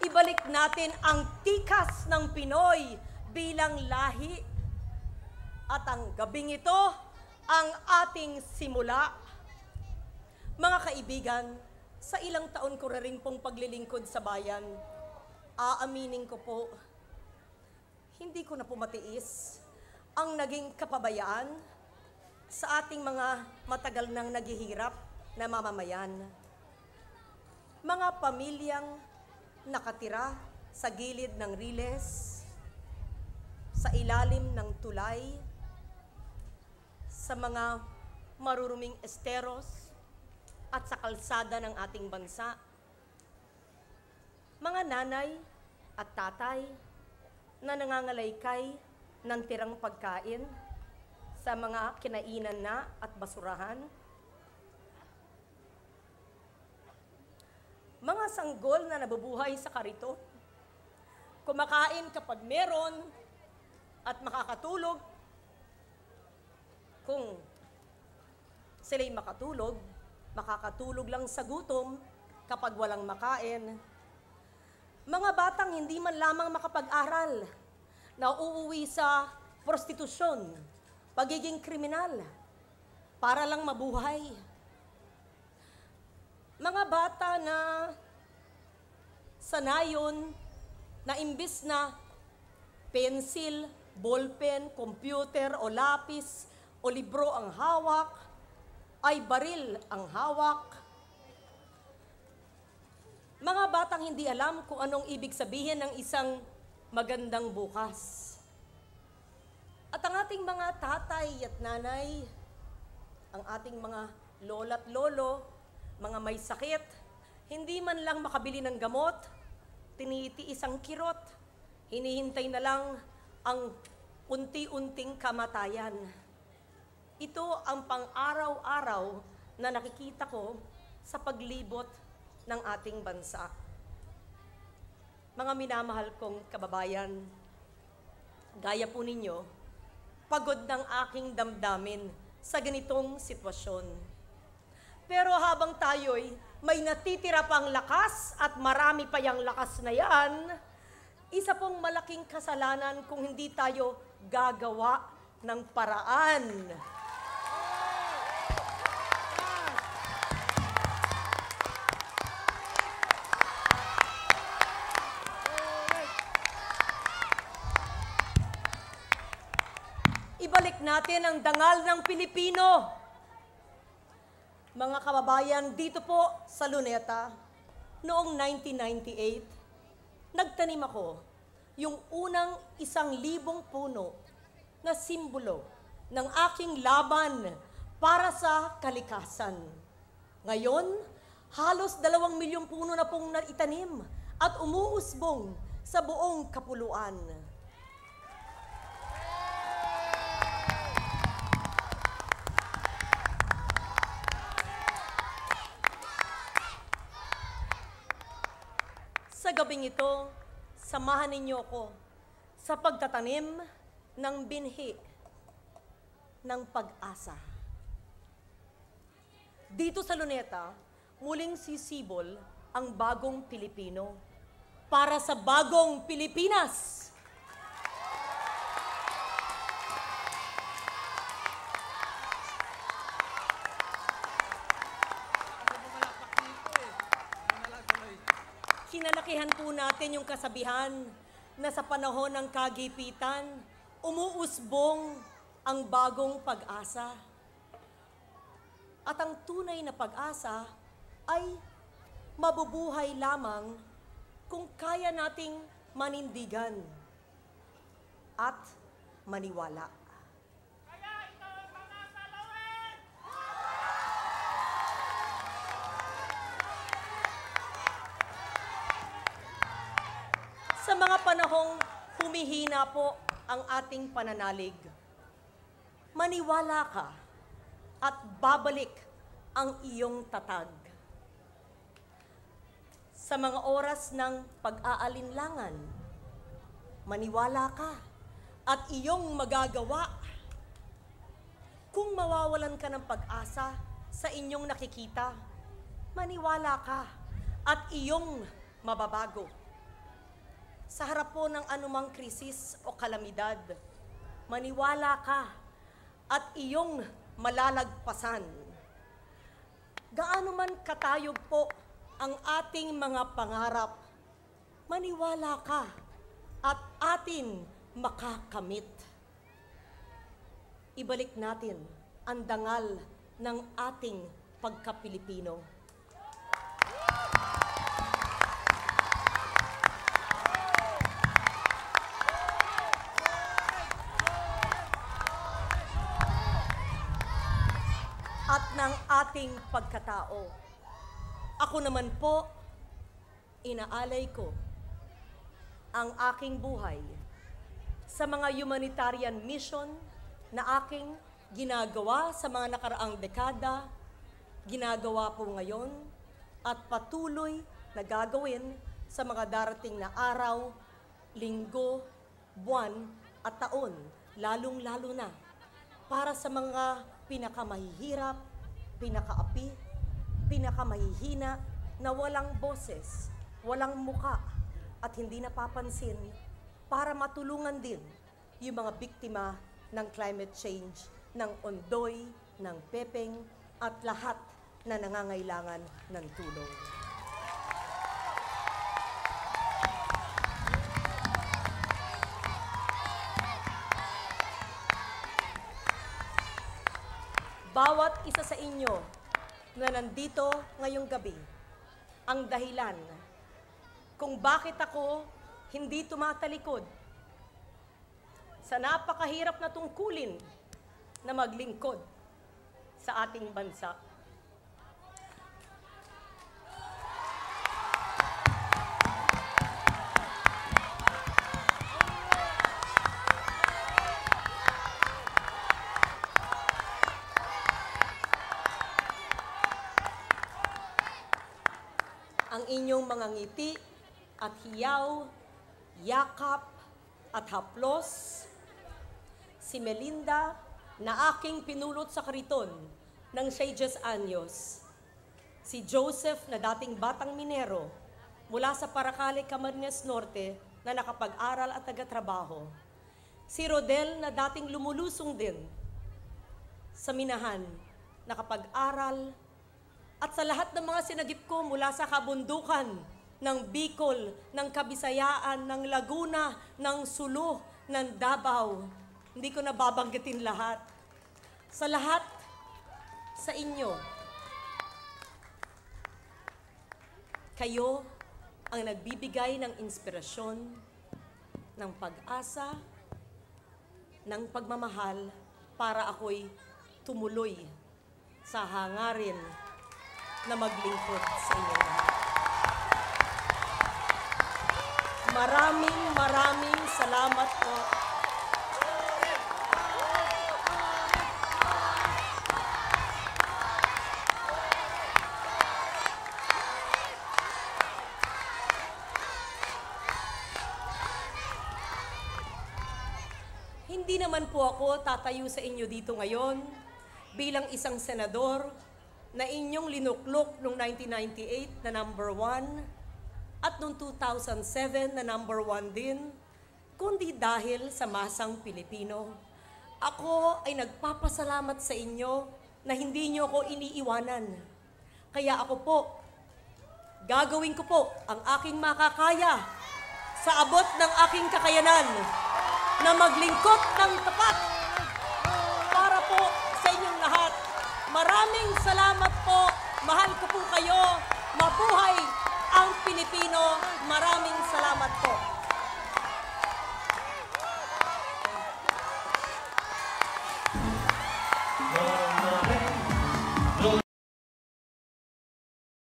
Ibalik natin ang tikas ng Pinoy bilang lahi. At ang gabing ito, ang ating simula. Mga kaibigan, sa ilang taon ko rin pong paglilingkod sa bayan, aaminin ko po, hindi ko na po matiis ang naging kapabayaan sa ating mga matagal nang naghihirap na mamamayan. Mga pamilyang nakatira sa gilid ng riles, sa ilalim ng tulay, sa mga maruruming esteros at sa kalsada ng ating bansa. Mga nanay at tatay na nangangalaykay ng tirang pagkain sa mga kinainan na at basurahan. Mga sanggol na nabubuhay sa karito, kumakain kapag meron at makakatulog kung sila'y makatulog, makakatulog lang sa gutom kapag walang makain. Mga batang hindi man lamang makapag-aral, na uuwi sa prostitusyon, pagiging kriminal, para lang mabuhay. Mga bata na sanayon na imbis na pencil, ballpen, computer o lapis o libro ang hawak, ay baril ang hawak. Mga batang hindi alam kung anong ibig sabihin ng isang magandang bukas. At ang ating mga tatay at nanay, ang ating mga lola at lolo, mga may sakit, hindi man lang makabili ng gamot, tinitiis ang kirot, hinihintay na lang ang unti-unting kamatayan. Ito ang pang-araw-araw na nakikita ko sa paglibot ng ating bansa. Mga minamahal kong kababayan, gaya po ninyo, pagod ng aking damdamin sa ganitong sitwasyon. Pero habang tayo'y may natitira pang lakas at marami pa yung lakas na yan, isa pong malaking kasalanan kung hindi tayo gagawa ng paraan. Ibalik natin ang dangal ng Pilipino. Mga kababayan, dito po sa Luneta, noong 1998, nagtanim ako yung unang isang libong puno na simbolo ng aking laban para sa kalikasan. Ngayon, halos dalawang milyong puno na pong naitanim at umuusbong sa buong kapuluan. Sa gabing ito, samahan ninyo ako sa pagtatanim ng binhi ng pag-asa. Dito sa Luneta, muling sisibol ang bagong Pilipino para sa bagong Pilipinas. Kinalakihan po natin yung kasabihan na sa panahon ng kagipitan, umuusbong ang bagong pag-asa. At ang tunay na pag-asa ay mabubuhay lamang kung kaya nating manindigan at maniwala. Sa mga panahong humihina po ang ating pananalig, maniwala ka at babalik ang iyong tatag. Sa mga oras ng pag-aalinlangan, maniwala ka at iyong magagawa. Kung mawawalan ka ng pag-asa sa inyong nakikita, maniwala ka at iyong mababago. Sa harap po ng anumang krisis o kalamidad, maniwala ka at iyong malalagpasan. Gaano man katayog po ang ating mga pangarap, maniwala ka at atin makakamit. Ibalik natin ang dangal ng ating pagka-Pilipino. at ng ating pagkatao. Ako naman po, inaalay ko ang aking buhay sa mga humanitarian mission na aking ginagawa sa mga nakaraang dekada, ginagawa po ngayon, at patuloy na gagawin sa mga darating na araw, linggo, buwan at taon, lalong-lalo na para sa mga pinakamahihirap, pinakaapi, pinakamahihina na walang boses, walang muka at hindi napapansin para matulungan din yung mga biktima ng climate change, ng ondoy, ng pepeng at lahat na nangangailangan ng tulong. Bawat isa sa inyo na nandito ngayong gabi, ang dahilan kung bakit ako hindi tumatalikod sa napakahirap na tungkulin na maglingkod sa ating bansa. Inyong mga ngiti at hiyaw, yakap at haplos, si Melinda na aking pinulot sa kariton ng Sages Anyos, si Joseph na dating batang minero mula sa Paracale, Camarines Norte na nakapag-aral at taga-trabaho, si Rodel na dating lumulusong din sa Minahan, nakapag-aral at sa lahat ng mga sinagip ko mula sa kabundukan ng Bicol, ng Kabisayaan, ng Laguna, ng Sulu, ng Davao. Hindi ko na babanggitin lahat. Sa lahat, sa inyo, kayo ang nagbibigay ng inspirasyon, ng pag-asa, ng pagmamahal para ako'y tumuloy sa hangarin na maglingkod sa inyo lahat. Maraming maraming salamat po. Hindi naman po ako tatayo sa inyo dito ngayon bilang isang senador na inyong linuklok noong 1998 na number one at noong 2007 na number one din, kundi dahil sa masang Pilipino. Ako ay nagpapasalamat sa inyo na hindi nyo ako iniiwanan. Kaya ako po, gagawin ko po ang aking makakaya sa abot ng aking kakayanan na maglingkot ng tapat para po sa inyong lahat. Maraming salamat po. Mahal ko po kayo. Mabuhay ang Pilipino. Maraming salamat po.